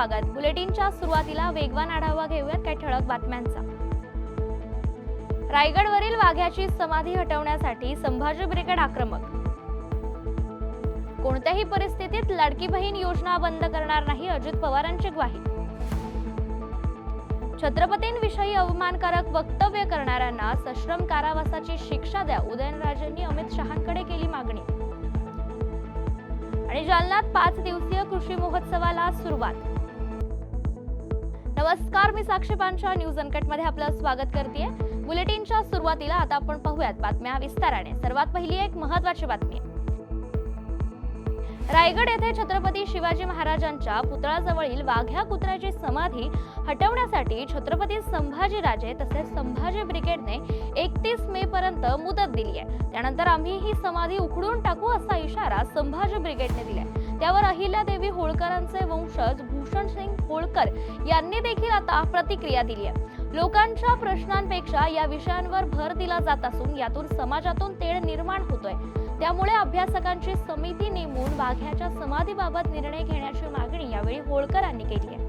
भागात. बुलेटिनच्या सुरुवातीला वेगवान आढावा घेऊयात काही ठळक बातम्यांचा. रायगडवरील वाघ्याची समाधी हटवण्यासाठी संभाजी ब्रिगेड आक्रमक. कोणत्याही परिस्थितीत लाडकी बहीण योजना बंद करणार नाही अजित पवारांची ग्वाही. छत्रपतींविषयी अवमानकारक वक्तव्य करणाऱ्यांना सश्रम कारावासाची शिक्षा द्या. उदयनराजेंनी अमित शहांकडे केली मागणी. आणि जालन्यात पाच दिवसीय कृषी महोत्सवाला सुरुवात. नमस्कार मी साक्षी पांचा न्यूज अनकटमध्ये आपलं स्वागत करते बुलेटिनच्या सुरुवातीला आता आपण पाहूयात बातम्या विस्ताराने. सर्वात पहिली एक महत्वाची बातमी. रायगड येथे छत्रपती शिवाजी महाराजांच्या पुतळाजवळील वाघ्या कुत्र्याची समाधी हटवण्यासाठी छत्रपती संभाजीराजे तसेच संभाजी ब्रिगेडने एकतीस मे पर्यंत मुदत दिली आहे. त्यानंतर आम्ही ही समाधी उखडून टाकू असा इशारा संभाजी ब्रिगेडने दिलाय. त्यावर अहिल्यादेवी होळकरांचे वंशज भूषण सिंग होळकर यांनी देखील आता प्रतिक्रिया दिली आहे. लोकांच्या प्रश्नांपेक्षा या विषयांवर भर दिला जात असून यातून समाजातून तेढ निर्माण होतोय. त्यामुळे अभ्यासकांची समिती नेमून वाघ्याच्या समाधीबाबत निर्णय घेण्याची मागणी यावेळी होळकरांनी केली आहे.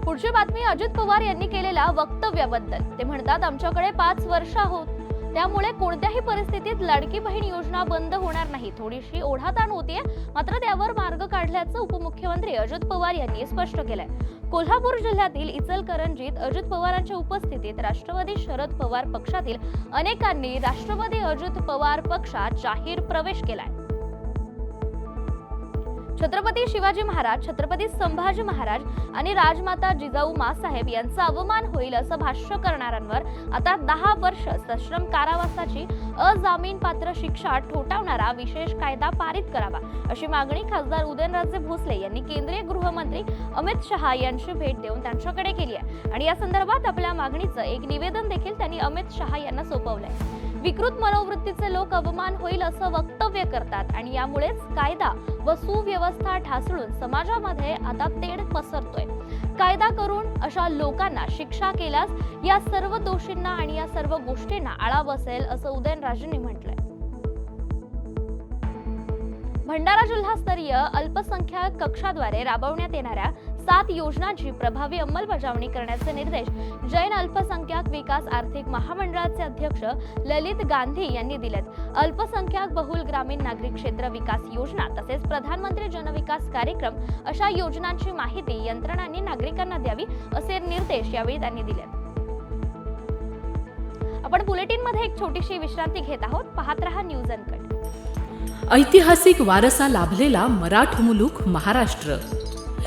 पुढची बातमी अजित पवार यांनी केलेल्या वक्तव्याबद्दल. ते म्हणतात आमच्याकडे पाच वर्ष आहोत. त्यामुळे कोणत्याही परिस्थितीत लाडकी बहीण योजना बंद होणार नाही. थोडीशी ओढाताण होतीये मात्र त्यावर मार्ग काढल्याचं उपमुख्यमंत्री अजित पवार यांनी स्पष्ट केलंय. कोल्हापूर जिल्ह्यातील इचलकरंजीत अजित पवारांच्या उपस्थितीत राष्ट्रवादी शरद पवार पक्षातील अनेकांनी राष्ट्रवादी अजित पवार पक्षात जाहीर प्रवेश केलाय. छत्रपती शिवाजी महाराज छत्रपती संभाजी महाराज आणि राजमाता जिजाऊ मासाहेब यांचा अवमान होईल असं भाष्य करणाऱ्यांवर आता दहा वर्ष सश्रम कारावासाची अजामीन पात्र शिक्षा ठोठावणारा विशेष कायदा पारित करावा अशी मागणी खासदार उदयनराजे भोसले यांनी केंद्रीय गृहमंत्री अमित शहा यांची भेट देऊन त्यांच्याकडे केली आहे. आणि या संदर्भात आपल्या मागणीचं एक निवेदन देखील त्यांनी अमित शहा यांना सोपवलंय. विकृत मनोवृत्तीचे लोक अवमान होईल असं वक्तव्य करतात आणि यामुळेच कायदा व सुव्यवस्था ढासळून समाजामध्ये आता तेढ पसरतोय. कायदा करून अशा लोकांना शिक्षा केल्यास या सर्व दोषींना आणि या सर्व गोष्टींना आळा बसेल असं उदयनराजेंनी म्हटलंय. भंडारा जिल्हास्तरीय अल्पसंख्याक कक्षाद्वारे राबवण्यात येणाऱ्या सात योजनांची प्रभावी अंमलबजावणी करण्याचे निर्देश जैन अल्पसंख्याक विकास आर्थिक महामंडळाचे अध्यक्ष ललित गांधी यांनी दिलेत. अल्पसंख्याक बहुल ग्रामीण नागरिक क्षेत्र विकास योजना तसेच प्रधानमंत्री जनविकास कार्यक्रम अशा योजनांची माहिती यंत्रणांनी नागरिकांना द्यावी असे निर्देश यावेळी त्यांनी दिलेत. आपण बुलेटिनमध्ये एक छोटीशी विश्रांती घेत आहोत. पाहत रहा न्यूज अनकट. ऐतिहासिक वारसा लाभलेला मराठ मुलूक महाराष्ट्र.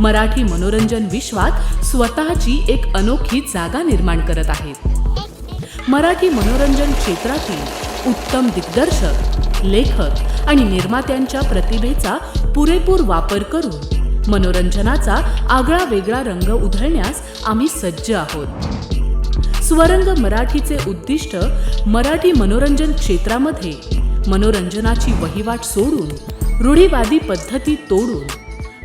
मराठी मनोरंजन विश्वात स्वतःची एक अनोखी जागा निर्माण करत आहेत मराठी मनोरंजन क्षेत्रातील उत्तम दिग्दर्शक लेखक आणि निर्मात्यांच्या प्रतिभेचा पुरेपूर वापर करून मनोरंजनाचा आगळा वेगळा रंग उधळण्यास आम्ही सज्ज आहोत. स्वरंग मराठीचे उद्दिष्ट मराठी मनोरंजन क्षेत्रामध्ये मनोरंजनाची वहिवाट सोडून रूढीवादी पद्धती तोडून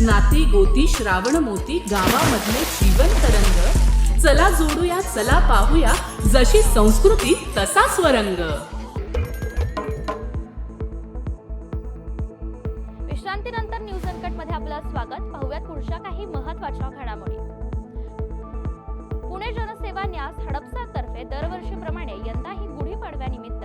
नाती गोती श्रावण मोती गावामधले जीवन तरंग. चला जोडूया चला पाहूया जशी संस्कृती तसा स्वरंग. विश्रांतीनंतर न्यूज अनकटमध्ये आपलं स्वागत. पाहूयात पुढच्या काही महत्त्वाच्या घडामोडी. पुणे जनसेवा न्यास हडपसरतर्फे दरवर्षीप्रमाणे यंदाही गुढीपाडव्यानिमित्त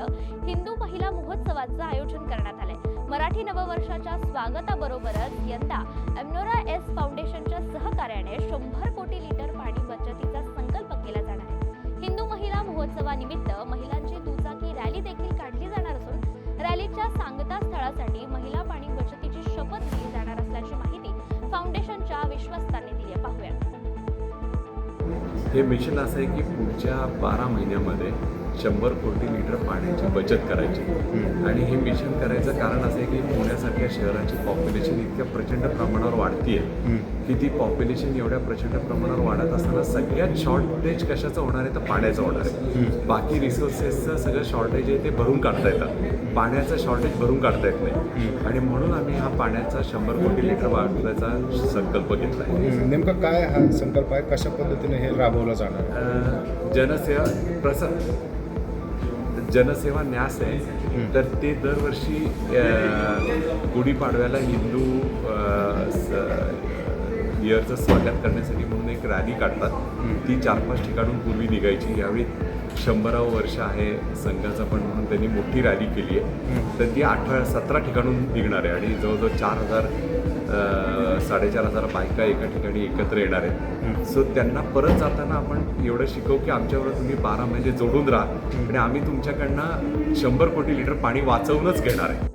हिंदू महिला महोत्सवाचं आयोजन करण्यात आलंय. मराठी नववर्षाच्या स्वागताबरोबरच यंदा एमनोरा एस फाउंडेशनच्या सहकार्याने शंभर कोटी लिटर पाणी बचतीचा संकल्प केला जाणार आहे. हिंदू महिला महोत्सवानिमित्त महिलांची दुचाकी रॅली देखील काढली जाणार असून रॅलीच्या सांगता स्थळासाठी महिला पाणी बचतीची शपथ दिली जाणार असल्याची माहिती फाउंडेशनच्या विश्वस्तांनी दिली पाहूया. हे मिशन असं आहे की पुढच्या बारा महिन्यामध्ये शंभर कोटी लिटर पाण्याची बचत करायची. आणि हे मिशन करायचं कारण असं आहे की पुण्यासारख्या शहराची पॉप्युलेशन इतक्या प्रचंड प्रमाणावर वाढतीये. की ती पॉप्युलेशन एवढ्या प्रचंड प्रमाणावर वाढत असताना सगळ्यात शॉर्टेज कशाचं होणार आहे तर पाण्याचं होणार आहे. बाकी रिसोर्सेसचं सगळं शॉर्टेज आहे ते भरून काढता येतात. पाण्याचं शॉर्टेज भरून काढता येत नाही. आणि म्हणून आम्ही हा पाण्याचा शंभर कोटी लिटर वाढवण्याचा संकल्प घेतला आहे. नेमका काय हा संकल्प आहे? कशा पद्धतीने हे राबवलं जाणार? जनसेवा प्रस जनसेवा न्यास आहे. तर ते दरवर्षी गुढीपाडव्याला हिंदू इयरचं स्वागत करण्यासाठी म्हणून एक रॅली काढतात. ती चार पाच ठिकाणून पूर्वी निघायची. यावेळी शंभरावं वर्ष आहे संघाचं पण म्हणून त्यांनी मोठी रॅली केली आहे. तर ती अठरा सतरा ठिकाणून निघणार आहे आणि जवळजवळ चार हजार साडेचार हजार बायका एका ठिकाणी एकत्र येणार आहेत. सो त्यांना परत जाताना आपण एवढं शिकवू की आमच्याबरोबर तुम्ही बारा महिने जोडून राहा. आणि आम्ही तुमच्याकडनं शंभर कोटी लिटर पाणी वाचवूनच घेणार आहे.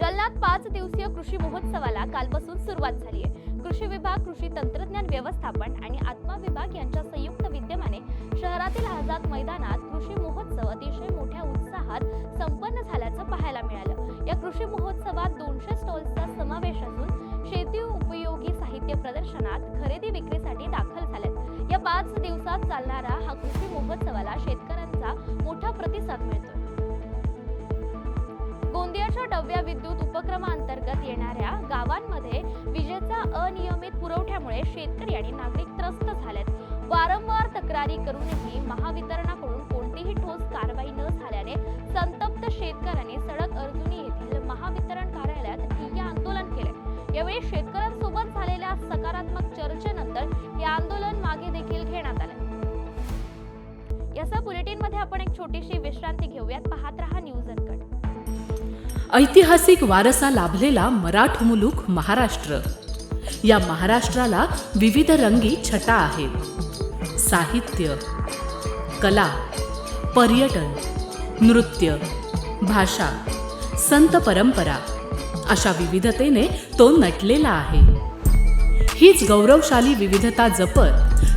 जालन्यात पाच दिवसीय कृषी महोत्सवाला कालपासून सुरुवात झाली आहे. कृषी विभाग कृषी तंत्रज्ञान व्यवस्थापन आणि आत्मा विभाग यांच्या संयुक्त विद्यमाने शहरातील आझाद मैदानात कृषी महोत्सव अतिशय मोठ्या उत्साहात संपन्न झाल्याचं पाहायला मिळालं. या कृषी महोत्सवात दोनशे प्रदर्शनात खरेदी विक्रीसाठी दाखल झाल्यात या पाच दिवसात चालणारा हा कृषी महोत्सवाला शेतकऱ्यांचा मोठा प्रतिसाद मिळतो गोंदियाच्या डव्या विद्युत उपक्रमांतर्गत येणाऱ्या गावांमध्ये विजेचा अनियमित पुरवठ्यामुळे शेतकरी आणि नागरिक त्रस्त झालेत. वारंवार तक्रारी करूनही महावितरणाकडून कोणतीही ठोस कारवाई न झाल्याने संतप्त शेतकऱ्यांनी सडक अर्जुनी येथील महावितरण कार्यालयात ठिय्या आंदोलन केले. यावेळी शेतकरी यासह बुलेटिनमध्ये आपण एक छोटीशी विश्रांती घेऊयात. पाहत रहा न्यूज अनकट ऐतिहासिक वारसा लाभलेला मराठ मुलुख महाराष्ट्र. या महाराष्ट्राला विविध रंगी छटा आहेत. साहित्य कला पर्यटन नृत्य भाषा संत परंपरा अशा विविधतेने तो नटलेला आहे. हीच गौरवशाली विविधता जपत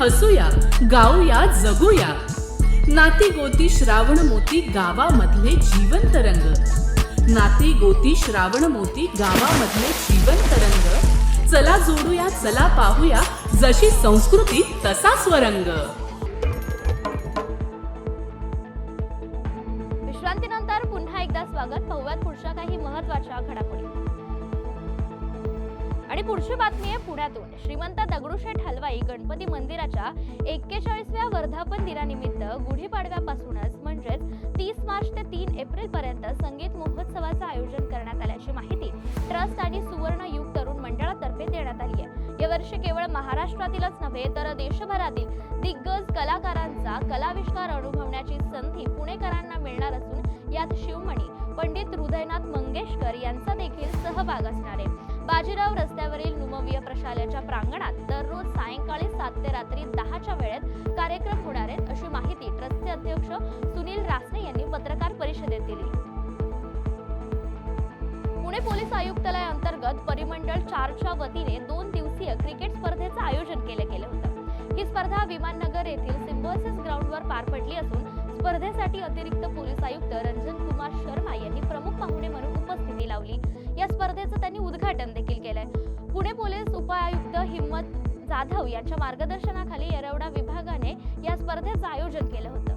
हसूया गाऊया जगूया. नाती गोती श्रावण मोती गावामधले जीवन रंग. नाती गोती श्रावण मोती गावामधले जीवन रंग. चला जोडूया चला पाहूया जशी संस्कृती तसा स्वरंग. विश्रांतीनंतर पुन्हा एकदा स्वागत. पाहूयात पुढच्या काही महत्त्वाच्या घडामोडी. आणि पुढची बातमी आहे पुण्यातून. श्रीमंत दगडूशेठ हलवाई गणपती मंदिराच्या एक्केचाळीसव्या वर्धापन दिनानिमित्त गुढीपाडव्यापासूनच म्हणजेच तीस मार्च ते तीन एप्रिल पर्यंत संगीत महोत्सवाचं आयोजन करण्यात आल्याची माहिती ट्रस्ट आणि सुवर्ण युग तरुण मंडळातर्फे देण्यात आली आहे. यावर्षी केवळ महाराष्ट्रातीलच नव्हे तर देशभरातील दिग्गज कलाकारांचा कलाविष्कार अनुभवण्याची संधी पुणेकरांना मिळणार असून यात शिवमणी पंडित हृदयनाथ मंगेशकर यांचा देखील सहभाग असणार आहे. बाजीराव रस्त्यावरील नुमवीय प्रशालेच्या प्रांगणात दररोज सायंकाळी सात ते रात्री दहाच्या वेळेत कार्यक्रम होणार आहेत अशी माहिती ट्रस्टचे अध्यक्ष सुनील रासने यांनी पत्रकार परिषदेत दिली. पुणे पोलीस आयुक्तालय अंतर्गत परिमंडळ चारच्या वतीने दोन दिवसीय क्रिकेट स्पर्धेचं आयोजन केलं गेलं होतं. ही स्पर्धा विमाननगर येथील सिम्बॉयसिस ग्राउंडवर पार पडली असून स्पर्धेसाठी अतिरिक्त पोलीस आयुक्त रंजन कुमार शर्मा यांनी प्रमुख पाहुणे त्यांनी उद्घाटन देखील केलंय. पुणे पोलीस उपायुक्त हिम्मत जाधव यांच्या मार्गदर्शनाखाली येरवडा विभागाने या स्पर्धेचं आयोजन केलं होतं.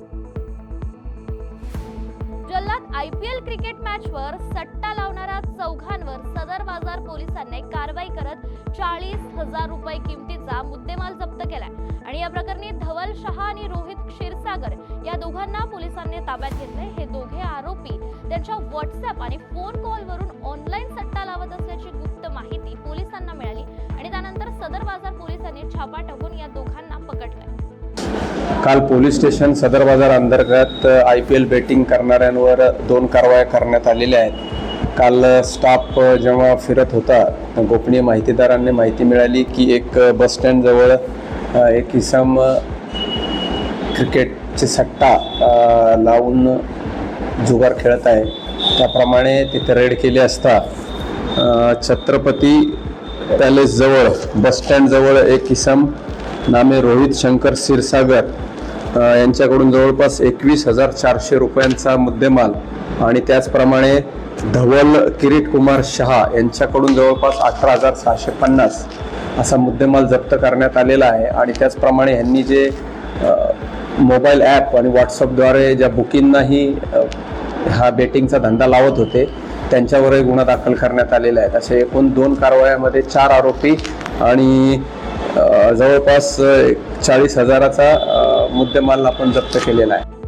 जल्लाद आय पी एल क्रिकेट मॅचवर सट्टा लावणाऱ्या चौघांवर सदर बाजार पोलिसांनी कारवाई करत चाळीस हजार रुपये किंमत किमतीचा मुद्देमाल जप्त केलाय. आणि या प्रकरणी धवल शहा आणि रोहित क्षीरसागर या दोघांना पोलिसांनी ताब्यात घेतले हे दोघे आरोपी त्यांच्या व्हॉट्सअप आणि फोन कॉलवरून ऑनलाईन सट्टा लावत असल्याची गुप्त माहिती पोलिसांना मिळाली आणि त्यानंतर सदर बाजार पोलिसांनी छापा टाकून या दोघांना पकडलं काल पोलीस स्टेशन सदर बाजार अंतर्गत आय पी एल बेटिंग करणाऱ्यांवर दोन कारवाया करण्यात आलेल्या आहेत. काल स्टाफ जेव्हा फिरत होता गोपनीय माहितीदारांनी माहिती मिळाली की एक बस स्टँडजवळ एक इसम क्रिकेटचे सट्टा लावून जुगार खेळत आहे. त्याप्रमाणे तिथे रेड केले असता छत्रपती पॅलेसजवळ बसस्टँडजवळ एक इसम नामे रोहित शंकर क्षीरसागर यांच्याकडून जवळपास एकवीस हजार चारशे रुपयांचा मुद्देमाल आणि त्याचप्रमाणे धवल किरीट कुमार शहा यांच्याकडून जवळपास अठरा हजार सहाशे पन्नास असा मुद्देमाल जप्त करण्यात आलेला आहे. आणि त्याचप्रमाणे ह्यांनी जे मोबाईल ॲप आणि व्हॉट्सअपद्वारे ज्या बुकिंगनाही हा बेटिंगचा धंदा लावत होते त्यांच्यावरही गुन्हा दाखल करण्यात आलेला आहे. असे एकूण दोन कारवायामध्ये चार आरोपी आणि जवळपास चाळीस हजाराचा मुद्देमाल आपण जप्त केलेला आहे.